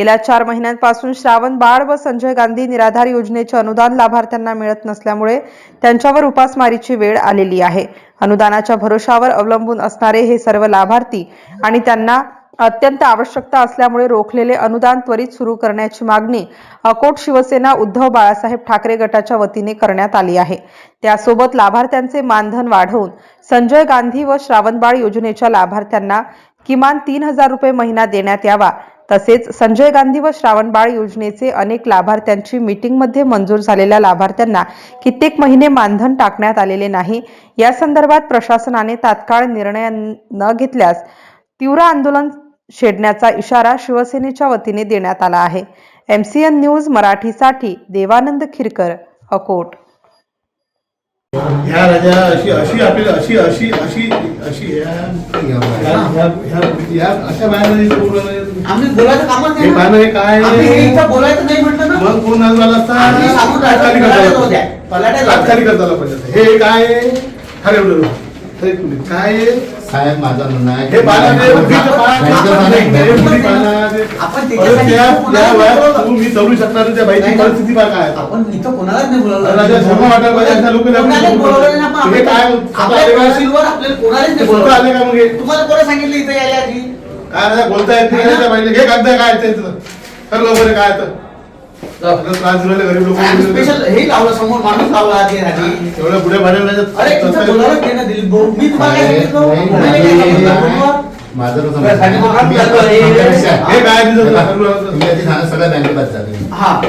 गेल्या चार महिन्यांपासून श्रावण बाळ व संजय गांधी निराधार योजनेचे अनुदान लाभार्थ्यांना मिळत नसल्यामुळे त्यांच्यावर उपासमारीची वेळ आलेली आहे. अनुदानाच्या भरोशावर अवलंबून असणारे हे सर्व लाभार्थी आणि त्यांना अत्यंत आवश्यकता असल्यामुळे रोखलेले अनुदान त्वरित सुरू करण्याची मागणी अकोट शिवसेना उद्धव बाळासाहेब ठाकरे गटाच्या वतीने करण्यात आली आहे. त्यासोबत लाभार्थ्यांचे मानधन वाढवून संजय गांधी व श्रावणबाळ योजनेच्या लाभार्थ्यांना किमान तीन हजार रुपये महिना देण्यात यावा. तसेच संजय गांधी व श्रावणबाळ योजनेचे अनेक लाभार्थ्यांची मीटिंगमध्ये मंजूर झालेल्या लाभार्थ्यांना कित्येक महिने मानधन टाकण्यात आलेले नाही. या संदर्भात प्रशासनाने तात्काळ निर्णय न घेतल्यास तीव्र आंदोलन छेडण्याचा इशारा शिवसेनेच्या वतीने देण्यात आला आहे. एम सी एन न्यूज मराठीसाठी देवानंद खिरकर अकोट. ह्या राजा अशी अशी आपल्याला अशी अशी अशी अशी अशा आम्ही बोलायचं कामच नाही हे काय? आम्ही हे इथं बोलायचं नाही म्हटलं ना. मग कोण असता आम्ही सांगून राहिलो, तात्कालिक होत्या. पाहिजे हे काय? एवढं तुम्ही काय? साहेब माझा म्हणणं आहे हे आपण- आपण नाही, नाही, आपण- उभी पाहणं, ते- आपण परत त्याच्यासाठी त्या- कोणाला त्या वयात बोलवलं? तुम्ही चढू शकणार नाही, त्या बाईची नाही. परिस्थिती बघा काय आहे. आपण इथं कोणालाच नाही बोलवलं अरे राजा, शर्मा वाटायला पाहिजे, अशा लोकांना आपण कोणालाच बोलवलं. बोलवलं नाही आपण. हे काय? आपल्या स्वतः आले का? तहसीलवर आपल्याला कोणालाच नाही स्वतः बोलवलं आले का मग हे? तुम्हाला कोणी सांगितलं इथं यायला आधी काय राजा बोलता येत नाही त्या बाईला हे कागद काय आहे त्याचं तर बरं काय तर आपल्याला त्रास दिलेले गरीब लोक आम्ही स्पेशल हे लावलं समोर माणूस लावला आधी आधी. एवढ्या पुढे भाड्या अरे इथं बोलायलाच नाही ना दिलीप भाऊ. मी तुम्हाला काय नाही, सांगितलं? नाही, तुम्हाला काय नाही, सांगितलं. नाही. फोनवर? माझं कसं सांगितलं, बँकेत. हा.